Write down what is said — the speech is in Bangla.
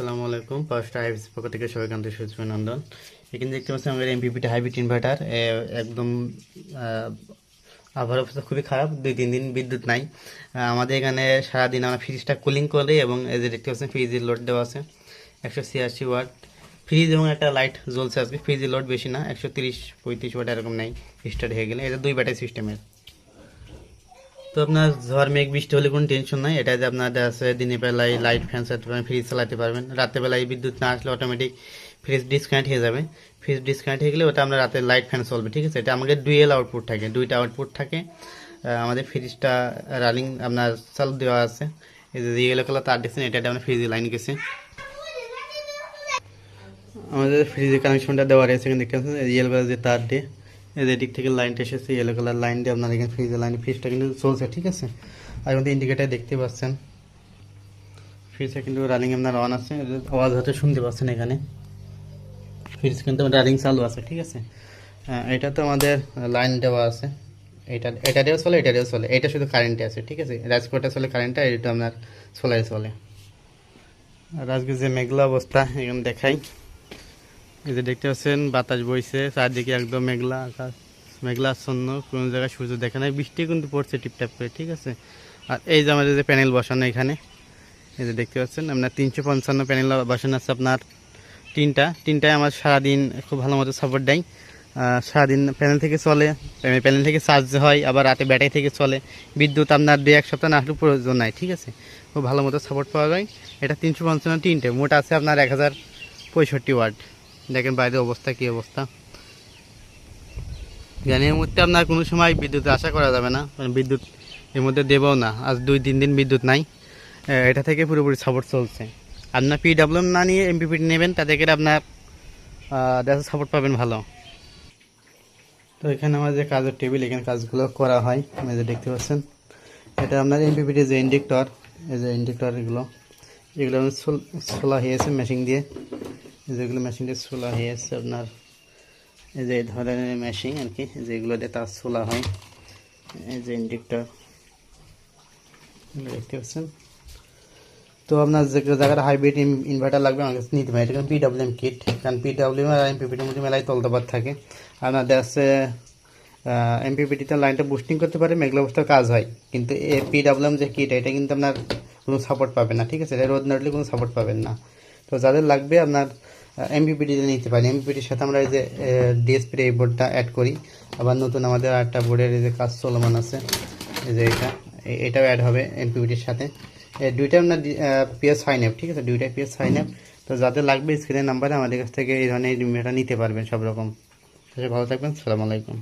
আসসালামু আলাইকুম। ফার্স্ট আইভিস পক্ষ থেকে সবাইকে আন্তরিক শুভেচ্ছা অভিনন্দন এখানে দেখতে পাচ্ছি আমাদের এমপিপিটি হাইব্রিড ইনভার্টার একদম আবহাওয়ার অবস্থা খুবই খারাপ, দুই, তিন দিন বিদ্যুৎ নাই। আমাদের এখানে সারাদিন আমরা ফ্রিজটা কুলিং করে এবং এই যে দেখতে পাচ্ছেন ফ্রিজের লোড দেওয়া আছে, একশো ছিয়াশি ওয়াট ফ্রিজ এবং একটা লাইট জ্বলছে আজকে ফ্রিজের লোড বেশি না, একশো তিরিশ, পঁয়ত্রিশ ওয়াট এরকম নেই স্টার্ট হয়ে গেলে। এটা দুই ব্যাটারি সিস্টেমের তো আপনার ঝড়, মেঘ, বৃষ্টি হলে কোনো টেনশন নাই। এটা যে আপনার আছে, দিনের বেলায় লাইট ফ্যান চালাতে পারবেন ফ্রিজ চালাতে পারবেন। রাতের বেলায় বিদ্যুৎ না আসলে অটোমেটিক ফ্রিজ ডিসকানেক্ট হয়ে যাবে। ফ্রিজ ডিসকানেক্ট হয়ে গেলে ওটা আমরা রাতে লাইট ফ্যান চলবে, ঠিক আছে? এটা আমাদের ডুয়েল আউটপুট থাকে, দুইটা আউটপুট থাকে। আমাদের ফ্রিজটা রানিং আপনার চালু দেওয়া আছে। এই যে ইয়েলো কালার তার দেখছেন, এটা আমরা ফ্রিজে লাইন গেছে। আমাদের ফ্রিজের কানেকশনটা দেওয়া রয়েছে, এখানে দেখতে পাচ্ছেন ইয়েলো কালার যে তার দিয়ে। এই যে দিক থেকে লাইনটা এসেছে ইয়েলো কালার লাইন দিয়ে আপনার এখানে ফ্রিজের লাইন ফ্রিজটা কিন্তু চলছে, ঠিক আছে? আর মধ্যে ইন্ডিকেটার দেখতে পাচ্ছেন। ফ্রিজটা কিন্তু রানিং আপনার অন আছে, আওয়াজ হয়তো শুনতে পাচ্ছেন এখানে। ফ্রিজ কিন্তু রানিং চালু আছে, ঠিক আছে? এটা তো আমাদের লাইন দেওয়া আছে। এটা এটা দিয়েও চলে, এটা দিয়েও চলে। এটা শুধু কারেন্টে আছে, ঠিক আছে? রাজকোটে চলে কারেন্টটা এটা আপনার সোলারে চলে। আর আজকে যে মেঘলা অবস্থা, এখানে দেখাই। এই যে দেখতে পাচ্ছেন, বাতাস বইছে, চারদিকে একদম মেঘলা আকাশ, মেঘলা আচ্ছন্ন, কোনো জায়গায় সূর্য দেখা নাই, বৃষ্টি কিন্তু পড়ছে টিপটাপ করে, ঠিক আছে? আর এই যে আমাদের যে প্যানেল বসানো এখানে, এই যে দেখতে পাচ্ছেন, আপনার তিনশো পঞ্চান্ন প্যানেল বসানো আছে আপনার তিনটা, তিনটায় আমার সারাদিন খুব ভালো মতো সাপোর্ট দেয়। সারাদিন প্যানেল থেকে চলে প্যানেল থেকে চার্জ হয়, আবার রাতে ব্যাটারি থেকে চলে। বিদ্যুৎ আপনার দু এক সপ্তাহ আসলে প্রয়োজন নাই, ঠিক আছে? খুব ভালো মতো সাপোর্ট পাওয়া যায়। এটা তিনশো পঞ্চান্ন তিনটে, মোট আছে আপনার এক হাজার পঁয়ষট্টি ওয়ার্ড দেখেন বাইরের অবস্থা, কী অবস্থা? জ্ঞানের মধ্যে আপনার কোনো সময় বিদ্যুৎ আশা করা যাবে না, কারণ বিদ্যুৎ এর মধ্যে দেবও না। আজ দুই তিন দিন বিদ্যুৎ নাই। এটা থেকে পুরোপুরি সাপোর্ট চলছে। আপনার পিডাব্লিউএম না নিয়ে এমপিপিটি নেবেন করে আপনার দেখা সাপোর্ট পাবেন ভালো। তো এখানে আমার যে কাজের টেবিল এখানে কাজগুলো করা হয়, এই যে দেখতে পাচ্ছেন। এটা আপনার এমপিপিটি যে ইন্ডেক্টর, এই যে ইন্ডেক্টর এগুলো। সোল- সোলা হয়েছে মেশিন দিয়ে। যেগুলো মেশিন দিয়ে সোলা হয়েছে আপনার। এই যে ধরনের মেশিন আর কি যেগুলো দিয়ে তার সোলা হয়। এই যে ইন্ডেক্টর দেখতে পাচ্ছেন? তো আপনার যে জায়গাটা হাইব্রিড ইনভার্টার লাগবে আমার কাছে নিতে পারেন। এটা পিডাব্লিউএম কিট কারণ পিডাব্লিউএম আর এমপিপিটির মধ্যে মেলায় তলতপাত থাকে। আপনার দেশে এমপিপিটিতে লাইনটা বুস্টিং করতে পারে, মেঘলা অবস্থার কাজ হয়। কিন্তু এ পিডাব্লিউএম যে কিট এটা কিন্তু আপনার কোনো সাপোর্ট পাবে না, ঠিক আছে? রোদ নাড়লে কোনো সাপোর্ট পাবেন না। তো যাদের লাগবে আপনার এমপিপিটিতে নিতে পারেন। এমপিপিটির সাথে আমরা এই যে ডিএসপির এই বোর্ডটা অ্যাড করি। আবার নতুন আমাদের আরেকটা বোর্ডের এই যে কাজ চলমান আছে, এই যে এটা এটাও অ্যাড হবে এমপিপিটির সাথে। দুইটা আপনার পিএস ফাইন অ্যাপ ঠিক আছে? দুইটা পিএস ফাইন অ্যাপ তো যাদের লাগবে স্ক্রিনের নাম্বারে আমাদের কাছ থেকে এই ধরনের নিতে পারবেন সব রকম ভালো থাকবেন, সালাম আলাইকুম।